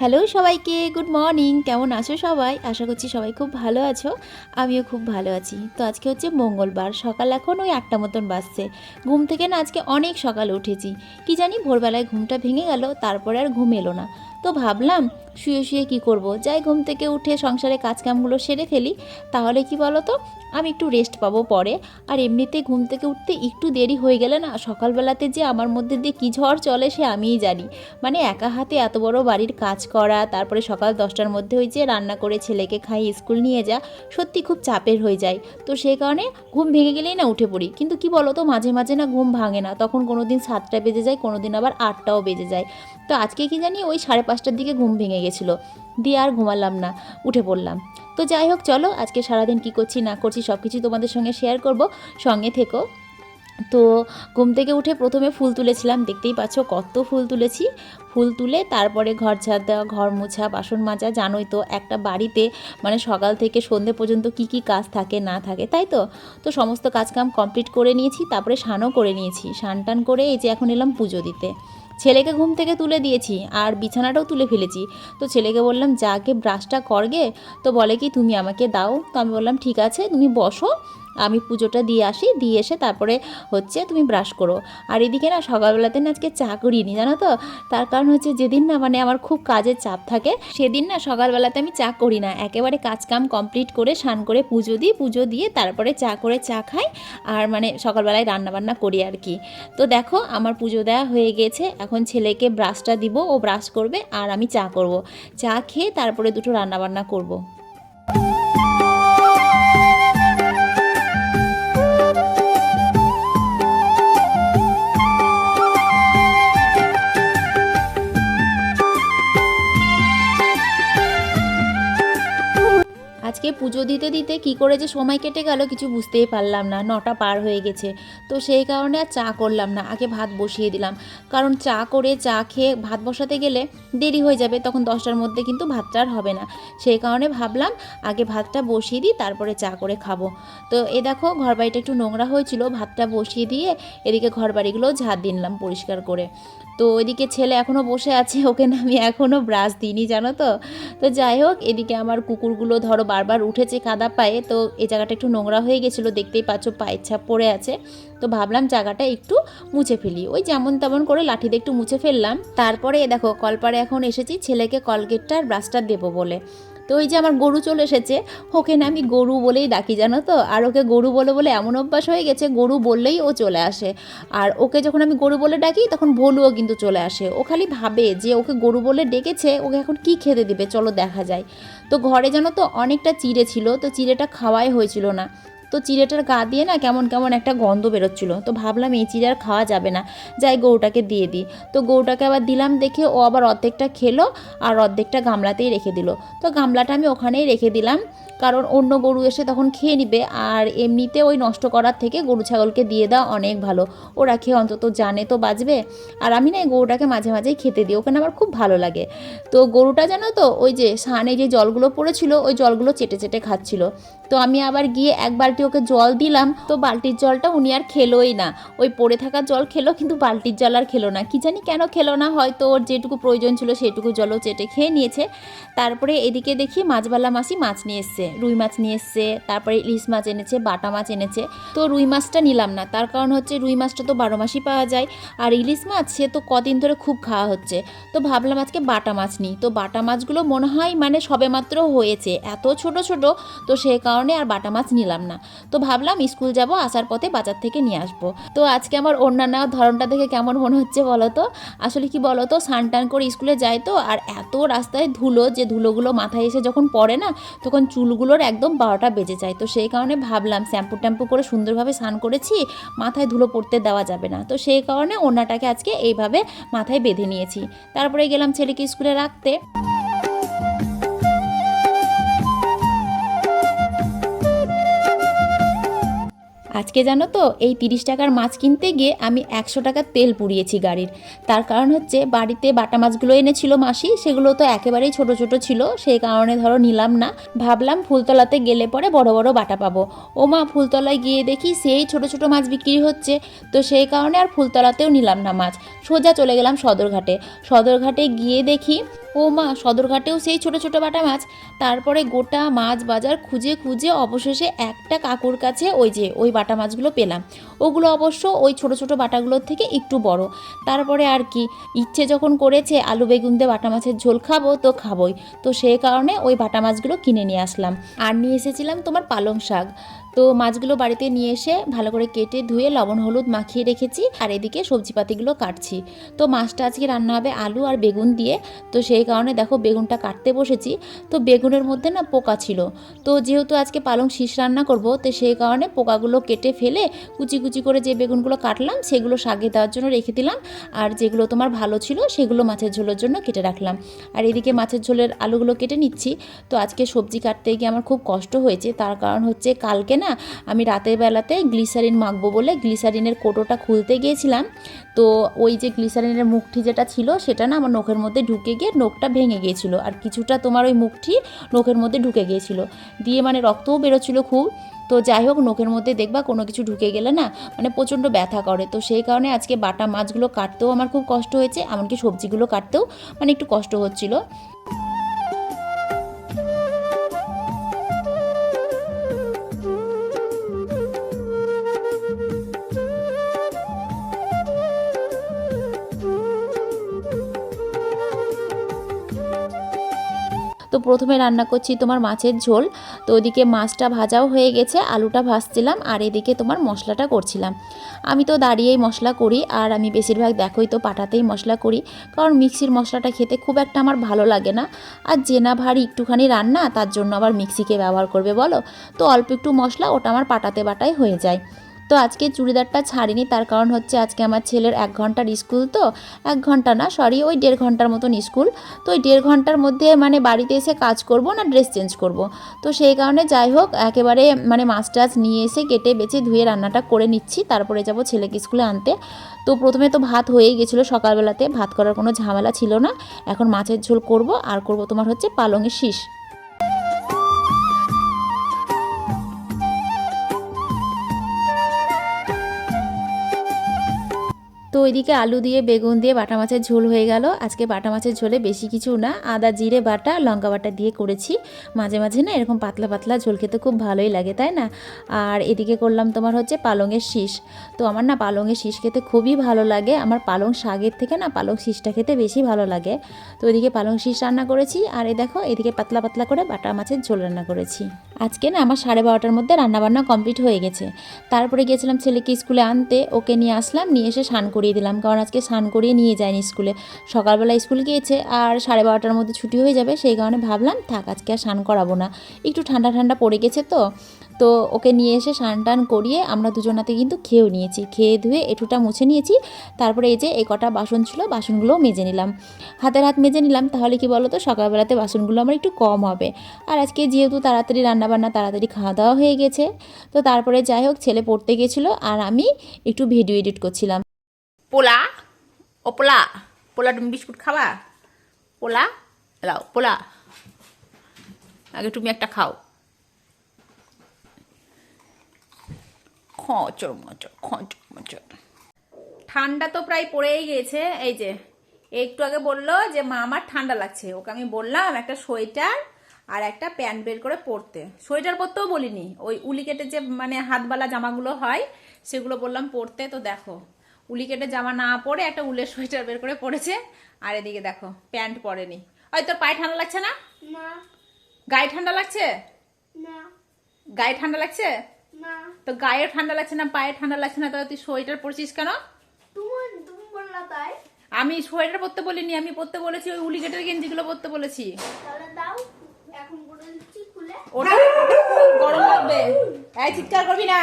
Hello সবাইকে good morning কেমন আছো সবাই? আশা করছি সবাই খুব ভালো আছো। আমিও খুব ভালো আছি। তো আজকে হচ্ছে মঙ্গলবার, সকাল এখন ওই একটা মতন বাজছে। ঘুম থেকে না আজকে অনেক সকালে উঠেছি। কি জানি ভোরবেলায় ঘুমটা ভেঙে গেল, তারপরে আর ঘুম এলো না। তো ভাবলাম শুয়ে শুয়ে কি করব? যাই ঘুম থেকে উঠে সংসারে কাজকামগুলো সেরে ফেলি, তাহলে কি বলো তো আমি একটু রেস্ট পাবো পরে। আর এমনিতে ঘুম থেকে উঠতে একটু দেরি হয়ে গেলে না, সকালবেলাতে যে আমার মধ্যে দিয়ে কী ঝড় চলে সে আমিই জানি। মানে একা হাতে এত বড় বাড়ির কাজ করা, তারপরে সকাল দশটার মধ্যে ওই যে রান্না করে ছেলেকে খাই, স্কুল নিয়ে যা, সত্যি খুব চাপের হয়ে যায়। তো সেই কারণে ঘুম ভেঙে গেলেই না উঠে পড়ি। কিন্তু কি বলো তো মাঝে মাঝে না ঘুম ভাঙে না। তখন কোনো দিন সাতটা বেজে যায় কোনো দিন আবার আটটাও বেজে যায়। তো আজকে কি জানি ওই সাড়ে পাঁচটার দিকে ঘুম ভেঙে গেছিল দিয়ে আর ঘুমালাম না, উঠে পড়লাম। তো যাই হোক, চলো, আজকে সারাদিন কি করছি, না করছি সব কিছু তোমাদের সঙ্গে শেয়ার করব। সঙ্গে থেকো। তো ঘুম থেকে উঠে প্রথমে ফুল তুলেছিলাম, দেখতেই পাচ্ছ কত ফুল তুলেছি। ফুল তুলে তারপরে ঘর ঝাড় দেওয়া, ঘর মোছা, বাসন মাজা, জানোই তো, একটা বাড়িতে মানে সকাল থেকে সন্ধে পর্যন্ত কি কি কাজ থাকে, না থাকে, তাই তো? তো সমস্ত কাজকাম কমপ্লিট করে নিয়েছি, তারপরে স্নানও করে নিয়েছি। স্নান টান করে এই যে এখন এলাম পুজো দিতে। ছেলেকে ঘুম থেকে তুলে দিয়েছি আর বিছানাটাও তুলে ফেলেছি। তো ছেলেকে বললাম, যাকে ব্রাশটা করগে, তো বলে কি, তুমি আমাকে দাও। তো আমি বললাম, ঠিক আছে, তুমি বসো। আমি পুজোটা দিয়ে আসি, দিয়ে এসে তারপরে হচ্ছে তুমি ব্রাশ করো। আর এদিকে না সকালবেলাতে না আজকে চা করিনি, জানো তো? তার কারণ হচ্ছে যেদিন না মানে আমার খুব কাজের চাপ থাকে, সেদিন না সকালবেলাতে আমি চা করি না। একেবারে কাজকাম কমপ্লিট করে, স্নান করে পুজো দিই, পুজো দিয়ে তারপরে চা করে চা খাই, আর মানে সকালবেলায় রান্নাবান্না করি আর কি। তো দেখো, আমার পুজো দেওয়া হয়ে গেছে, এখন ছেলেকে ব্রাশটা দিব, ও ব্রাশ করবে, আর আমি চা করব। চা খেয়ে তারপরে দুটো রান্নাবান্না করব। আজকে পুজো দিতে দিতে কি করে যে সময় কেটে গেল কিছু বুঝতেই পারলাম না, নটা পার হয়ে গেছে। তো সেই কারণে আর চা করলাম না, আগে ভাত বসিয়ে দিলাম। কারণ চা করে চা খেয়ে ভাত বসাতে গেলে দেরি হয়ে যাবে, তখন দশটার মধ্যে কিন্তু ভাতটা আর হবে না। সেই কারণে ভাবলাম আগে ভাতটা বসিয়ে দিই, তারপরে চা করে খাব। তো এ দেখো ঘর বাড়িটা একটু নোংরা হয়েছিল, ভাতটা বসিয়ে দিয়ে এদিকে ঘর বাড়িগুলোও ঝাড় দিলাম পরিষ্কার করে। তো ওইদিকে ছেলে এখনও বসে আছে, ওকে না আমি এখনও ব্রাশ দিইনি, জানো তো? তো যাই হোক, এদিকে আমার কুকুরগুলো ধরো বারবার উঠেছে কাদা পায়ে, তো এই জায়গাটা একটু নোংরা হয়ে গেছিল, দেখতেই পাচ্ছ পায়ের ছাপ পড়ে আছে। তো ভাবলাম জায়গাটা একটু মুছে ফেলি। ওই যেমন তেমন করে লাঠি একটু মুছে ফেললাম। তারপরে, দেখো, কলপারে এখন এসেছি, ছেলেকে কলগেটটা আর ব্রাশটা দেবো বলে। তো ওই যে আমার গরু চলে এসেছে, ওকে না আমি গরু বলেই ডাকি, জানো তো? আর ওকে গরু বলে বলে এমন অভ্যাস হয়ে গেছে, গরু বললেই ও চলে আসে। আর ওকে যখন আমি গরু বলে ডাকি, তখন ভলুও কিন্তু চলে আসে। ও খালি ভাবে যে ওকে গরু বলে ডেকেছে, ওকে এখন কি খেতে দিবে? চলো দেখা যায়। তো ঘরে জানো তো অনেকটা চিড়ে ছিল, তো চিড়েটা খাওয়াই হয়েছিল না। তো চিড়েটার গা দিয়ে না কেমন কেমন একটা গন্ধ বেরোচ্ছিল। তো ভাবলাম এই চিড়ে আর খাওয়া যাবে না। যাই গরুটাকে দিয়ে দিই। তো গরুটাকে আবার দিলাম দেখে ও আবার অর্ধেকটা খেলো আর অর্ধেকটা গামলাতেই রেখে দিল। তো গামলাটা আমি ওখানেই রেখে দিলাম। কারণ অন্য গরু এসে তখন খেয়ে নিবে। আর এমনিতে ওই নষ্ট করার থেকে গরু ছাগলকে দিয়ে দেওয়া অনেক ভালো। ওরা খেয়ে অন্তত জানে তো বাঁচবে। আর আমি না গরুটাকে মাঝে মাঝেই খেতে দিই। ওখানে আমার খুব ভালো লাগে। তো গরুটা জানো তো, ওই যে সানে যে জলগুলো পড়েছিল, ওই জলগুলো চেটে চেটে খাচ্ছিল। তো আমি আবার গিয়ে এক বালতি ওকে জল দিলাম, তো বালতির জলটা উনি আর খেলোই না। ওই পড়ে থাকা জল খেলো, কিন্তু বালতির জল আর খেলো না। কি জানি কেন খেলো না, হয়তো ওর যেটুকু প্রয়োজন ছিল সেটুকু জলও চেটে খেয়ে নিয়েছে। তারপরে এদিকে দেখি মাছবালা মাসি মাছ নিয়ে এসছে, রুই মাছ নিয়ে এসছে, তারপরে ইলিশ মাছ এনেছে, বাটা মাছ এনেছে। তো রুই মাছটা নিলাম না, তার কারণ হচ্ছে রুই মাছটা তো বারো মাসই পাওয়া যায়, আর ইলিশ মাছ সে তো কদিন ধরে খুব খাওয়া হচ্ছে। তো ভাবলাম আজকে বাটা মাছ নিই। তো বাটা মাছগুলো মনে হয় মানে সবেমাত্র হয়েছে, এত ছোট ছোট, তো সেই কারণে আর বাটা মাছ নিলাম না। তো ভাবলাম স্কুল যাব, আসার পথে বাজার থেকে নিয়ে আসব। তো আজকে আমার অন্যান্য ধরনটা দেখে কেমন মনে হচ্ছে বলো তো? আসলে কি বলো তো স্নান টান করে স্কুলে যাই তো, আর এত রাস্তায় ধুলো যে ধুলোগুলো মাথায় এসে যখন পড়ে না, তখন চুলগুলোর একদম বারোটা বেজে যায়। তো সেই কারণে ভাবলাম শ্যাম্পু ট্যাম্পু করে সুন্দরভাবে স্নান করেছি, মাথায় ধুলো পড়তে দেওয়া যাবে না। তো সেই কারণে ওনাটাকে আজকে এইভাবে মাথায় বেঁধে নিয়েছি। তারপরে গেলাম ছেলেকে স্কুলে রাখতে। আজকে জানো তো, এই তিরিশ টাকার মাছ কিনতে গিয়ে আমি একশো টাকার তেল পুড়িয়েছি গাড়ির। তার কারণ হচ্ছে বাড়িতে বাটা মাছগুলো এনেছিল মাসি, সেগুলো তো একেবারেই ছোট ছোট ছিল, সেই কারণে ধরো নিলাম না। ভাবলাম ফুলতলাতে গেলে পরে বড় বড় বাটা পাবো। ও মা ফুলতলায় গিয়ে দেখি সেই ছোট ছোট মাছ বিক্রি হচ্ছে, তো সেই কারণে আর ফুলতলাতেও নিলাম না মাছ। সোজা চলে গেলাম সদরঘাটে। সদরঘাটে গিয়ে দেখি ও মা, সদরঘাটেও সেই ছোট ছোট বাটা মাছ। তারপরে গোটা মাছ বাজার খুঁজে খুঁজে অবশেষে একটা কাকুর কাছে ওই যে, ওই বাটা মাছগুলো পেলাম। ওগুলো অবশ্য ওই ছোট ছোট বাটাগুলোর থেকে একটু বড়। তারপরে আর কি, ইচ্ছে যখন করেছে আলু বেগুন দিয়ে বাটা মাছের ঝোল খাব, তো খাবোই। তো সেই কারণে ওই বাটা মাছগুলো কিনে নিয়ে আসলাম। আর নিয়ে এসেছিলাম তোমার পালং শাক। তো মাছগুলো বাড়িতে নিয়ে এসে ভালো করে কেটে ধুয়ে লবণ, হলুদ মাখিয়ে রেখেছি। আর এদিকে সবজিপাতিগুলো কাটছি। তো মাছটা আজকে রান্না হবে আলু আর বেগুন দিয়ে। তো সেই কারণে দেখো বেগুনটা কাটতে বসেছি। তো বেগুনের মধ্যে না পোকা ছিল। তো যেহেতু আজকে পালং শীষ রান্না করব, তো সেই কারণে পোকাগুলো কেটে ফেলে কুচি কুচি করে যে বেগুনগুলো কাটলাম, সেগুলো শাকে দেওয়ার জন্য রেখে দিলাম। আর যেগুলো তোমার ভালো ছিল, সেগুলো মাছের ঝোলের জন্য কেটে রাখলাম। আর এদিকে মাছের ঝোলের আলুগুলো কেটে নিচ্ছি। তো আজকে সবজি কাটতে গিয়ে আমার খুব কষ্ট হয়েছে। তার কারণ হচ্ছে কালকে না আমি রাতের বেলাতে গ্লিসারিন মাখবো বলে গ্লিসারিনের কোটোটা খুলতে গিয়েছিলাম। তো ওই যে গ্লিসারিনের মুখটি যেটা ছিল, সেটা না আমার নখের মধ্যে ঢুকে গিয়ে নখটা ভেঙে গিয়েছিল আর কিছুটা তোমার ওই মুখটি নখের মধ্যে ঢুকে গিয়েছিল। দিয়ে মানে রক্তও বেরোচ্ছিলো খুব। তো যাই হোক, নখের মধ্যে দেখবা কোনো কিছু ঢুকে গেলে না মানে প্রচণ্ড ব্যথা করে। তো সেই কারণে আজকে বাটা মাছগুলো কাটতেও আমার খুব কষ্ট হয়েছে, এমনকি সবজিগুলো কাটতেও মানে একটু কষ্ট হচ্ছিল। তো প্রথমে রান্না করছি তোমার মাছের ঝোল। তো ওদিকে মাছটা ভাজাও হয়ে গেছে, আলুটা ভাজছিলাম, আর এদিকে তোমার মশলাটা করছিলাম। আমি তো দাঁড়িয়েই মশলা করি, আর আমি বেশিরভাগ দেখোই তো পাটাতেই মশলা করি, কারণ মিক্সির মশলাটা খেতে খুব একটা আমার ভালো লাগে না। আর যে না ভারী একটুখানি রান্না, তার জন্য আবার মিক্সিকে ব্যবহার করবে বলো? তো অল্প একটু মশলা, ওটা আমার পাটাতে বাটাই হয়ে যায়। তো আজকে চুড়িদারটা ছাড়িনি, তার কারণ হচ্ছে আজকে আমার ছেলের এক ঘণ্টার স্কুল তো, এক ঘণ্টা না সরি ওই দেড় ঘণ্টার মতন স্কুল। তো ওই দেড় ঘণ্টার মধ্যে মানে বাড়িতে এসে কাজ করব না ড্রেস চেঞ্জ করব? তো সেই কারণে যাই হোক, একেবারে মানে মাছ টাছ নিয়ে এসে কেটে বেছে ধুয়ে রান্নাটা করে নিচ্ছি, তারপরে যাব ছেলেকে স্কুলে আনতে। তো প্রথমে তো ভাত হয়েই গেছিল সকালবেলাতে, ভাত করার কোনো ঝামেলা ছিল না। এখন মাছের ঝোল করব, আর করব তোমার হচ্ছে পালংয়ের শীষ। তো ওইদিকে আলু দিয়ে, বেগুন দিয়ে, বাটা মাছের ঝোল হয়ে গেল। আজকে বাটা মাছের ঝোলে বেশি কিছু না। আদা, জিরে, বাটা, লঙ্কা বাটা দিয়ে করেছি। মাঝে মাঝে না এরকম পাতলা পাতলা ঝোল খেতে খুব ভালোই লাগে, তাই না? আর এদিকে করলাম তোমার হচ্ছে পালংয়ের শীষ। তো আমার না পালংয়ের শীষ খেতে খুবই ভালো লাগে। আমার পালং শাকের থেকে না পালং শীষটা খেতে বেশি ভালো লাগে। তো ওইদিকে পালং শীষ রান্না করেছি। আর এই দেখো, এদিকে পাতলা পাতলা করে বাটা মাছের ঝোল রান্না করেছি। আজকে না আমার সাড়ে বারোটার মধ্যে রান্নাবান্না কমপ্লিট হয়ে গেছে। তারপরে গিয়েছিলাম ছেলেকে স্কুলে আনতে, ওকে নিয়ে আসলাম, নিয়ে এসে স্নান করিয়ে দিলাম। কারণ আজকে স্নান করিয়ে নিয়ে যায়নি স্কুলে। সকালবেলা স্কুল গিয়েছে আর সাড়ে বারোটার মধ্যে ছুটি হয়ে যাবে, সেই কারণে ভাবলাম, থাক, আজকে আর স্নান করাবো না। একটু ঠান্ডা ঠান্ডা পড়ে গেছে তো তো ওকে নিয়ে এসে স্নান টান করিয়ে আমরা দুজনাতে কিন্তু খেয়েও নিয়েছি। খেয়ে ধুয়ে এটুটা মুছে নিয়েছি। তারপরে এই যে এই কটা বাসন ছিল, বাসনগুলোও মেজে নিলাম। হাতের হাত মেজে নিলাম, তাহলে কি বলো তো সকালবেলাতে বাসনগুলো আমার একটু কম হবে। আর আজকে যেহেতু তাড়াতাড়ি রান্নাবান্না, তাড়াতাড়ি খাওয়া দাওয়া হয়ে গেছে, তো তারপরে যাই হোক, ছেলে পড়তে গেছিল আর আমি একটু ভিডিও এডিট করছিলাম। পোলা? ও পোলা? পোলা তুমি বিস্কুট খাওয়া পোলা? পোলা। আগে তুমি একটা খাও। খচর মচর খচর মচর। ঠান্ডা তো প্রায় পড়েই গেছে এই যে একটু আগে বলল যে মা আমার ঠান্ডা লাগছে। ওকে আমি বললাম একটা সোয়েটার আর একটা প্যান্ট বের করে পরতে সোয়েটার পরতেও বলিনি ওই উলিকেটে যে মানে হাতবালা জামাগুলো হয় সেগুলো বললাম পরতে তো দেখো উলি কেটে জামা না পরে একটা উলের সোয়েটার বের করে পরেছে আর এদিকে দেখো প্যান্ট পরেনি। ওই তোর পায়ে ঠান্ডা লাগছে না? গায়ে ঠান্ডা লাগছে? না। গায়ে ঠান্ডা লাগছে? না তো গায়ে ঠান্ডা লাগছে না পায়ে ঠান্ডা লাগছে না তাহলে তুই সোয়েটার পরছিস কেন? তুমি তুমি বললা তাই। আমি সোয়েটার পরতে বলিনি আমি পরতে বলেছি ওই উলি কেটের গেঞ্জিগুলো পরতে বলেছি। ওটা গরম লাগবে। এই চিৎকার করবি না।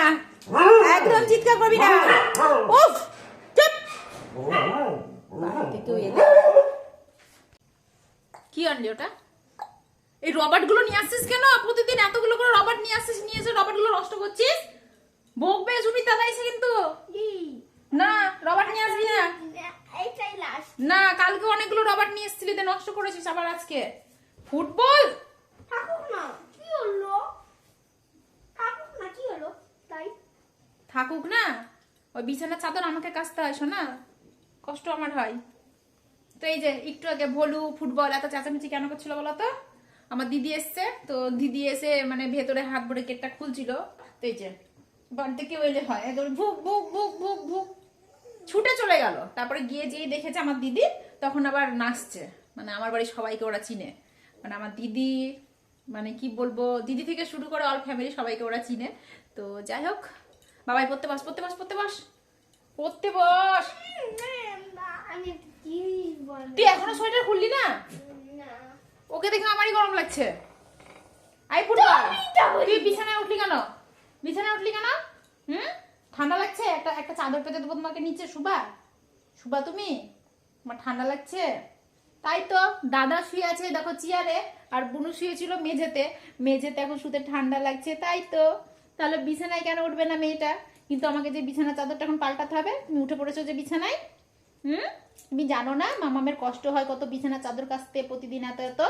একদম চিৎকার করবি না। উফ চুপ। কি আনলি ওটা? এই রবার্টগুলো নিয়ে আসছিস কেন? প্রতিদিন এতগুলো করে রবার্ট নিয়ে আসছিস নিয়ে এসে রবার্টগুলো নষ্ট করছিস? বকবে সুমিত এসে কিন্তু। না রবার্ট নিয়ে আসবি না। এইটাই লাস্ট না কালকে অনেকগুলো রবার্ট নিয়ে এসেছিলি তো নষ্ট করেছিস আবার আজকে। ফুটবল? থাকুক না কি হলো? থাকুক না কি হলো? তাই। থাকুক না। ওই বিছানার চাদর আমাকে কাচতে হয় শোনা কষ্ট আমার হয়। তো এই যে একটু আগে ভলু ফুটবল এত চেঁচামেচি কেন করছিল বলো তো আমার দিদি এসছে তো দিদি এসে মানে ভেতরে হাত ভরে গেটটা খুলছিল। তো এই যে বাড়িতে কেউ এলে হয় একদম ভুক ভুক ভুক ভুক ভুক। ছুটে চলে গেল। তারপরে গিয়ে যেই দেখেছে আমার দিদি তখন আবার নাচছে। মানে আমার বাড়ির সবাইকে ওরা চিনে। মানে আমার দিদি মানে কি বলব দিদি থেকে শুরু করে অল ফ্যামিলি সবাইকে ওরা চিনে। তো যাই হোক বাবাই পড়তে বস পড়তে বস পড়তে বস। পড়তে বস। তুই এখনও সোয়েটার খুললি না? ওকে দেখে আমারই গরম লাগছে। আই ফুটবল তুই বিছানায় উঠলি কেন? বিছানায় উঠলি কেন? হুম? ঠান্ডা লাগছে? একটা একটা চাদর পেতে দেবো তোমাকে নিচে শুবা শুবা তুমি? আমার ঠান্ডা লাগছে? তাই তো দাদা শুয়ে আছে দেখো চেয়ারে আর বুনু শুয়েছিল মেঝেতে। মেঝেতে এখন শুতে ঠান্ডা লাগছে তাই তো। তাহলে বিছানায় কেন উঠবে না মেয়েটা? কিন্তু আমাকে যে বিছানা চাদরটা এখন পাল্টাতে হবে তুমি উঠে পড়েছো যে বিছানায়? হুম? তুমি জানো না মামামের কষ্ট হয় কত বিছানা চাদর কাচতে প্রতিদিন এত এত?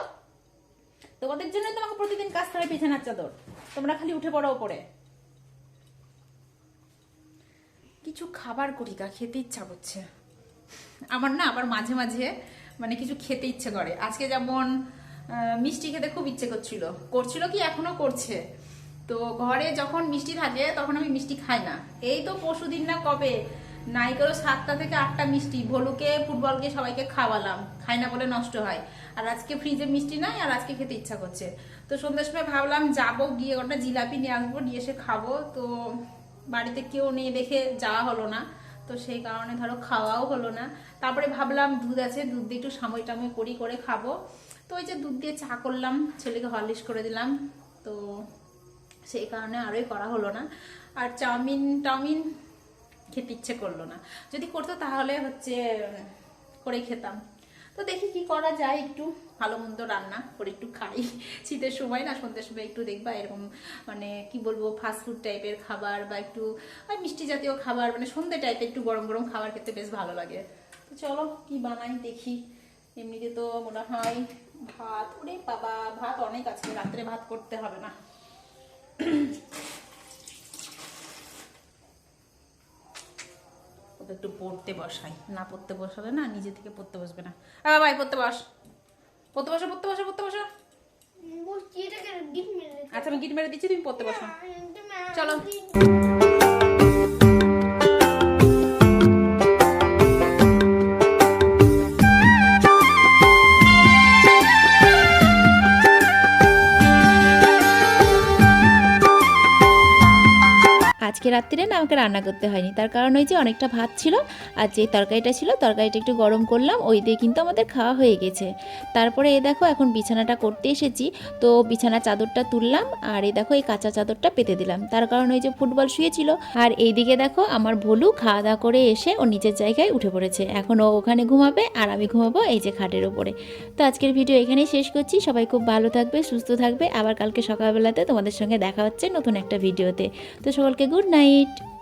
তোমাদের জন্য তোমাকে প্রতিদিন কাচতে হয় বিছানার চাদর। তোমরা খালি উঠে পড়ো ওপরে। কিছু খাবার করি গা খেতে ইচ্ছা করছে। আমার না আবার মাঝে মাঝে মানে কিছু খেতে ইচ্ছে করে। আজকে যেমন মিষ্টি খেতে খুব ইচ্ছে করছিল। করছিল কি এখনও করছে। তো ঘরে যখন মিষ্টি থাকে তখন আমি মিষ্টি খাই না। এই তো পরশু দিন না কবে? নাই করো সাতটা থেকে আটটা মিষ্টি, ভলুকে, ফুটবলকে সবাইকে খাওয়ালাম, খাই না বলে নষ্ট হয়। আর আজকে ফ্রিজে মিষ্টি নাই, আর আজকে খেতে ইচ্ছা করছে। তো সন্ধ্যার সময় ভাবলাম যাব, গিয়ে ওটা জিলাপি নিয়ে আসব, নিয়ে এসে খাব। তো বাড়িতে কেউ নেই দেখে যাওয়া হলো না। তো সেই কারণে ধরো খাওয়াও হলো না। তারপরে ভাবলাম দুধ আছে, দুধ দিয়ে একটু সাময় টাময় করি, করে খাব। তো ওই যে দুধ দিয়ে চা করলাম, ছেলেকে হরলিক্স করে দিলাম। তো সেই কারণে আরোই করা হলো না। আর চাউমিন, টাউমিন খেতে ইচ্ছে করল না। যদি করতো তাহলে হচ্ছে করে খেতাম। তো দেখি কি করা যায়, একটু ভালো মন্দ রান্না করে একটু খাই। শীতের সময় না, সন্ধ্যের সময় একটু দেখবা এরকম মানে কি বলব ফাস্টফুড টাইপের খাবার বা একটু মিষ্টি জাতীয় খাবার মানে সন্ধ্যে টাইপের একটু গরম গরম খাবার খেতে বেশ ভালো লাগে। তো চলো কি বানাই দেখি। এমনিতে তো মনে হয় ভাত, ওরে বাবা, ভাত অনেক আছে রাত্রে ভাত করতে হবে না। ওকে একটু পড়তে বসাই। না পড়তে বসালে না নিজে থেকে পড়তে বসবে না। হ্যাঁ ভাই পড়তে বস। পড়তে বসো পড়তে বসো পড়তে বসো। আচ্ছা আমি গিট মেরে দিচ্ছি তুমি পড়তে বসো। চলো। রাত্রিরে না আমাকে রান্না করতে হয়নি। তার কারণ ওই যে অনেকটা ভাত ছিল আর যে তরকারিটা ছিল, তরকারিটা একটু গরম করলাম, ওই দিয়ে কিন্তু আমাদের খাওয়া হয়ে গেছে। তারপরে এ দেখো এখন বিছানাটা করতে এসেছি, তো বিছানা চাদরটা তুললাম আর এই দেখো এই কাঁচা চাদরটা পেতে দিলাম। তার কারণ ওই যে ফুটবল শুয়েছিল আর এইদিকে দেখো আমার ভলু খাওয়া দাওয়া করে এসে ও নিজের জায়গায় উঠে পড়েছে। এখন ও ওখানে ঘুমাবে আর আমি ঘুমাবো এই যে খাটের ওপরে। তো আজকের ভিডিও এখানেই শেষ করছি। সবাই খুব ভালো থাকবে, সুস্থ থাকবে। আবার কালকে সকালবেলাতে তোমাদের সঙ্গে দেখা হচ্ছে নতুন একটা ভিডিওতে। তো সকলকে গুড নাইট night.